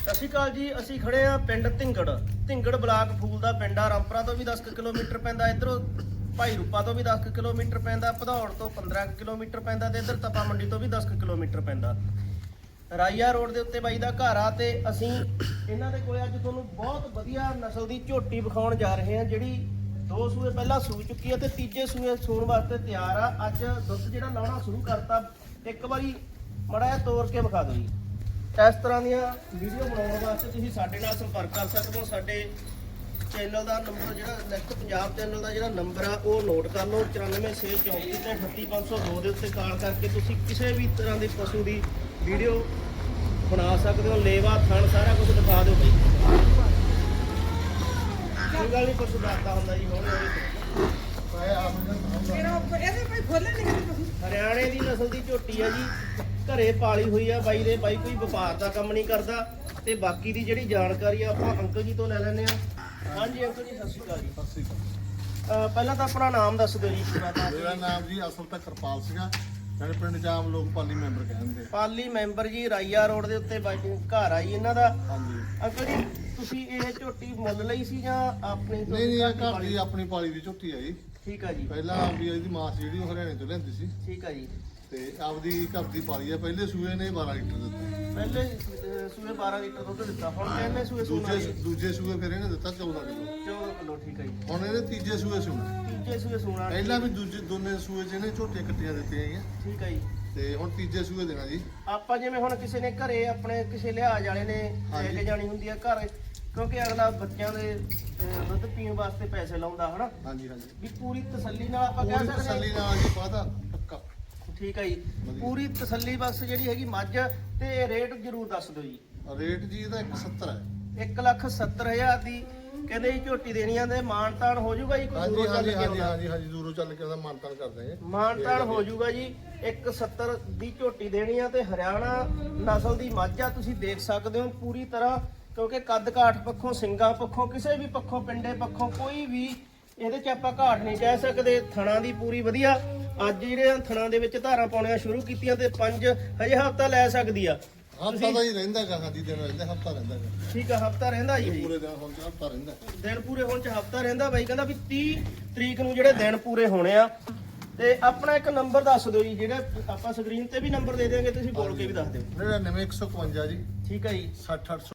ਸਤਿ ਸ਼੍ਰੀ ਅਕਾਲ ਜੀ, ਅਸੀਂ ਖੜੇ ਆ ਪਿੰਡ ਧਿੰਗੜ। ਧਿੰਗੜ ਬਲਾਕ ਫੂਲ ਦਾ ਪਿੰਡ ਆ, ਰਾਮਪੁਰਾ ਤੋਂ ਵੀ 10 ਕੁ ਕਿਲੋਮੀਟਰ ਪੈਂਦਾ, ਇਧਰੋਂ ਭਾਈ ਰੂਪਾ ਤੋਂ ਵੀ 10 ਕੁ ਕਿਲੋਮੀਟਰ ਪੈਂਦਾ, ਭਦੌੜ ਤੋਂ 15 ਕੁ ਕਿਲੋਮੀਟਰ ਪੈਂਦਾ ਤੇ ਇਧਰ ਤਪਾ ਮੰਡੀ ਤੋਂ ਵੀ 10 ਕੁ ਕਿਲੋਮੀਟਰ ਪੈਂਦਾ। ਰਾਈਆ ਰੋਡ ਦੇ ਉੱਤੇ ਬਾਈ ਦਾ ਘਰ ਆ ਤੇ ਅਸੀਂ ਇਹਨਾਂ ਦੇ ਕੋਲੇ ਅੱਜ ਤੁਹਾਨੂੰ ਬਹੁਤ ਵਧੀਆ ਨਸਲ ਦੀ ਝੋਟੀ ਵਿਖਾਉਣ ਜਾ ਰਹੇ ਹਾਂ, ਜਿਹੜੀ ਦੋ ਸੂਏ ਪਹਿਲਾਂ ਸੂ ਚੁੱਕੀ ਹੈ ਤੇ ਤੀਜੇ ਸੂਏ ਸੂਣ ਵਾਸਤੇ ਤਿਆਰ ਆ। ਅੱਜ ਦੁੱਧ ਜਿਹੜਾ ਲਾਉਣਾ ਸ਼ੁਰੂ ਕਰਤਾ, ਇੱਕ ਵਾਰੀ ਮੜਾ ਜਿਹਾ ਤੋੜ ਕੇ ਵਿਖਾ ਦਿਓ ਜੀ। ਇਸ ਤਰ੍ਹਾਂ ਦੀਆਂ ਵੀਡੀਓ ਬਣਾਉਣ ਵਾਸਤੇ ਤੁਸੀਂ ਸਾਡੇ ਨਾਲ ਸੰਪਰਕ ਕਰ ਸਕਦੇ ਹੋ। ਸਾਡੇ ਚੈਨਲ ਦਾ ਨੰਬਰ ਜਿਹੜਾ ਨੈਕਸਟ ਪੰਜਾਬ ਚੈਨਲ ਦਾ ਜਿਹੜਾ ਨੰਬਰ ਆ ਉਹ ਨੋਟ ਕਰ ਲਓ। 94634 ਤੇ 38502 ਦੇ ਉੱਤੇ ਕਾਲ ਕਰਕੇ ਤੁਸੀਂ ਕਿਸੇ ਵੀ ਤਰ੍ਹਾਂ ਦੇ ਪਸ਼ੂ ਦੀ ਵੀਡੀਓ ਬਣਾ ਸਕਦੇ ਹੋ। ਲੇਵਾ ਥਣ ਸਾਰਾ ਕੁਝ ਦਿਖਾ ਦਿਓ ਬਈ। ਕੋਈ ਗੱਲ ਨਹੀਂ ਪਸ਼ੂ ਦੱਸਦਾ ਹੁੰਦਾ ਜੀ ਤੁਸੀਂ ਹਰਿਆਣੇ ਦੀ ਨਸਲ ਦੀ ਝੋਟੀ ਆ ਜੀ। ਘਰੇ ਪਾਲੀ ਹੋਈ ਆ ਬਾਈ ਦੇ ਬਾਈ ਕੋਈ ਵਪਾਰ ਦਾ ਕੰਮ ਨਹੀਂ ਕਰਦਾ। ਤੇ ਬਾਕੀ ਦੀ ਜਿਹੜੀ ਜਾਣਕਾਰੀ ਆ ਆਪਾਂ ਅੰਕਲ ਜੀ ਤੋਂ ਲੈ ਲੈਂਦੇ ਆ। ਹਾਂਜੀ ਅੰਕਲ ਜੀ ਸਤਿ ਸ਼੍ਰੀ ਅਕਾਲ ਜੀ। ਸਤਿ ਸ੍ਰੀ ਅਕਾਲ। ਅਹ ਪਹਿਲਾਂ ਤਾਂ ਆਪਣਾ ਨਾਮ ਦੱਸ ਦਿਓ ਜੀ। ਪੂਰਾ ਤਾਂ ਮੇਰਾ ਨਾਮ ਜੀ ਅਸਲ ਤਾਂ ਕਿਰਪਾਲ ਸੀਗਾ। ਸਾਡੇ ਪਿੰਡ ਚ ਆਮ ਲੋਕ ਪਾਲੀ ਮੈਂਬਰ ਕਹਿੰਦੇ ਪਾਲੀ ਮੈਂਬਰ ਜੀ ਰਾਈਆ ਰੋਡ ਦੇ ਉੱਤੇ ਬਾਈ ਘਰ ਆ ਜੀ ਇਹਨਾਂ ਦਾ। ਹਾਂਜੀ। ਅੰਕਲ ਜੀ ਤੁਸੀਂ ਇਹ ਝੋਟੀ ਮੁੱਲ ਲਈ ਸੀ ਜਾਂ ਆਪਣੀ ਨਹੀਂ ਨਹੀਂ ਇਹ ਘਰ? ਦੀ ਆਪਣੀ ਪਾਲੀ ਦੀ ਝੋਟੀ ਜੀ। ਠੀਕ ਆ ਜੀ। ਪਹਿਲਾਂ ਵੀ ਇਹਦੀ ਮਾਂ ਸੀ ਜਿਹੜੀ ਉਹ ਹਰਿਆਣੇ ਤੋਂ ਲੈਂਦੀ ਸੀ। ਠੀਕ ਆ ਜੀ। ਤੇ ਆਪਦੀ ਘਰ ਦੀ ਪਾਲੀ ਹੈ ਪਹਿਲੇ ਸੂਏ ਨੇ 12 ਲੀਟਰ ਦਿੱਤਾ। ਪਹਿਲੇ ਅਹ, ਸੂਏ 12 ਲੀਟਰ ਦੁੱਧ ਦਿੱਤਾ ਹੁਣ ਕਿੰਨੇ ਸੂਏ ਸੂਣਾ ਦੂਜੇ ਜੀ ਦੂਜੇ ਸੂਏ ਫਿਰ ਇਹਨੇ ਦਿੱਤਾ 14 ਕਿਲੋ। 14 ਕਿਲੋ ਠੀਕ ਆ ਜੀ। ਹੁਣ ਇਹਨੇ ਤੀਜੇ ਸੂਏ ਸੂਣਾ। ਤੀਜੇ ਸੂਏ ਸੂਣਾ। ਪਹਿਲਾਂ ਵੀ ਦੂਜੇ ਦੋਨੇ ਸੂਏ ਚ ਇਹਨੇ ਕੱਟੀਆਂ ਦਿੱਤੀਆਂ ਹੈਗੀਆਂ ਠੀਕ ਆ ਜੀ। ਤੇ ਹੁਣ ਤੀਜੇ ਸੂਏ ਦੇਣਾ ਜੀ। ਆਪਾਂ ਜਿਵੇਂ ਹੁਣ ਕਿਸੇ ਨੇ ਘਰੇ ਆਪਣੇ ਕਿਸੇ ਲਿਹਾਜ਼ ਵਾਲੇ ਨੇ ਲੈ ਹਾਂਜੀ। ਕੇ ਜਾਣੀ ਹੁੰਦੀ ਆ ਘਰ ਕਿਉਂਕਿ ਅਗਲਾ ਬੱਚਿਆਂ ਦੇ ਅਹ, ਦੁੱਧ ਪੀਣ ਵਾਸਤੇ ਪੈਸੇ ਲਾਉਂਦਾ ਹਨਾ? ਹਾਂਜੀ ਹਾਂਜੀ। ਵੀ ਪੂਰੀ ਤਸੱਲੀ ਨਾਲ ਆਪਾਂ ਕਹਿ ਪੂਰੀ ਸਕਦੇ ਤਸੱਲੀ ਹਾਂ ਨਾਲ ਜੀ ਪੱਕਾ ਠੀਕ ਆ ਜੀ। ਪੂਰੀ ਤਸੱਲੀ ਬਸ ਜਿਹੜੀ ਹੈਗੀ ਮੱਝ ਤੇ ਰੇਟ ਜ਼ਰੂਰ ਦੱਸ ਦਿਓ ਜੀ ਰੇਟ ਜੀ ਇਹਦਾ 170 ਹੈ 1 ਲੱਖ 70 ਹਜ਼ਾਰ ਦੀ ਕਹਿੰਦੇ ਜੀ ਝੋਟੀ ਦੇਣੀਆਂ ਦੇ ਮਾਣ ਤਾਣ ਹੋ ਜਾਊਗਾ ਜੀ ਕੋਈ ਦੂਰੋਂ ਚੱਲ ਕੇ ਹਾਂਜੀ। ਹਾਂਜੀ ਹਾਂਜੀ ਦੂਰੋਂ ਚੱਲ ਕੇ ਉਹਦਾ ਮਾਨਤਾਨ ਕਰ ਦਾਂਗੇ ਮਾਣ ਤਾਣ ਹੋ ਜਾਊਗਾ ਜੀ 170 ਦੀ ਝੋਟੀ ਦੇਣੀ ਆ ਤੇ ਹਰਿਆਣਾ ਨਸਲ ਦੀ ਮੱਝ ਆ ਤੁਸੀਂ ਦੇਖ ਸਕਦੇ ਹੋ ਪੂਰੀ ਤਰ੍ਹਾਂ ਕਿਉਂਕਿ ਕੱਦ ਕਾਠ ਪੱਖੋਂ ਸਿੰਗਾਂ ਪੱਖੋਂ ਕਿਸੇ ਵੀ ਪੱਖੋਂ ਪਿੰਡੇ ਪੱਖੋਂ ਕੋਈ ਵੀ ਇਹਦੇ 'ਚ ਆਪਾਂ ਘਾਟ ਨਹੀਂ ਕਹਿ ਸਕਦੇ ਥਣਾ ਦੀ ਪੂਰੀ ਵਧੀਆ। ਅੱਜ ਜਿਹੜੇ ਥਣਾ ਦੇ ਵਿੱਚ ਧਾਰਾਂ ਪਾਉਣੀਆਂ ਸ਼ੁਰੂ ਕੀਤੀਆਂ ਤੇ ਪੰਜ ਹਜੇ ਹਫਤਾ ਲੈ ਸਕਦੀ ਆ। ਹਫਤਾ ਦਾ ਹੀ ਰਹਿੰਦਾ ਗਾ ਹਾਂਜੀ ਦਿਨ ਰਹਿੰਦਾ ਹਫਤਾ ਰਹਿੰਦਾ ਗਾ। ਠੀਕ ਆ ਹਫਤਾ ਰਹਿੰਦਾ ਜੀ। ਪੂਰੇ ਦਿਨ ਹੁਣ ਹਫਤਾ ਰਹਿੰਦਾ। ਦਿਨ ਪੂਰੇ ਹੋਣ ਚ ਹਫਤਾ ਰਹਿੰਦਾ ਬਾਈ ਕਹਿੰਦਾ ਵੀ 30 ਤਰੀਕ ਨੂੰ ਜਿਹੜੇ ਦਿਨ ਪੂਰੇ ਹੋਣੇ ਆ। ਤੇ ਆਪਣਾ ਇੱਕ ਨੰਬਰ ਦੱਸ ਦਿਓ ਜੀ ਜਿਹੜਾ ਆਪਾਂ ਸਕਰੀਨ ਤੇ ਵੀ ਨੰਬਰ ਦੇ ਦਿਆਂਗੇ ਤੁਸੀਂ ਬੋਲ ਕੇ ਵੀ ਦੱਸ ਦਿਓ। 99 151 ਜੀ। ਠੀਕ ਹੈ ਜੀ। 60 800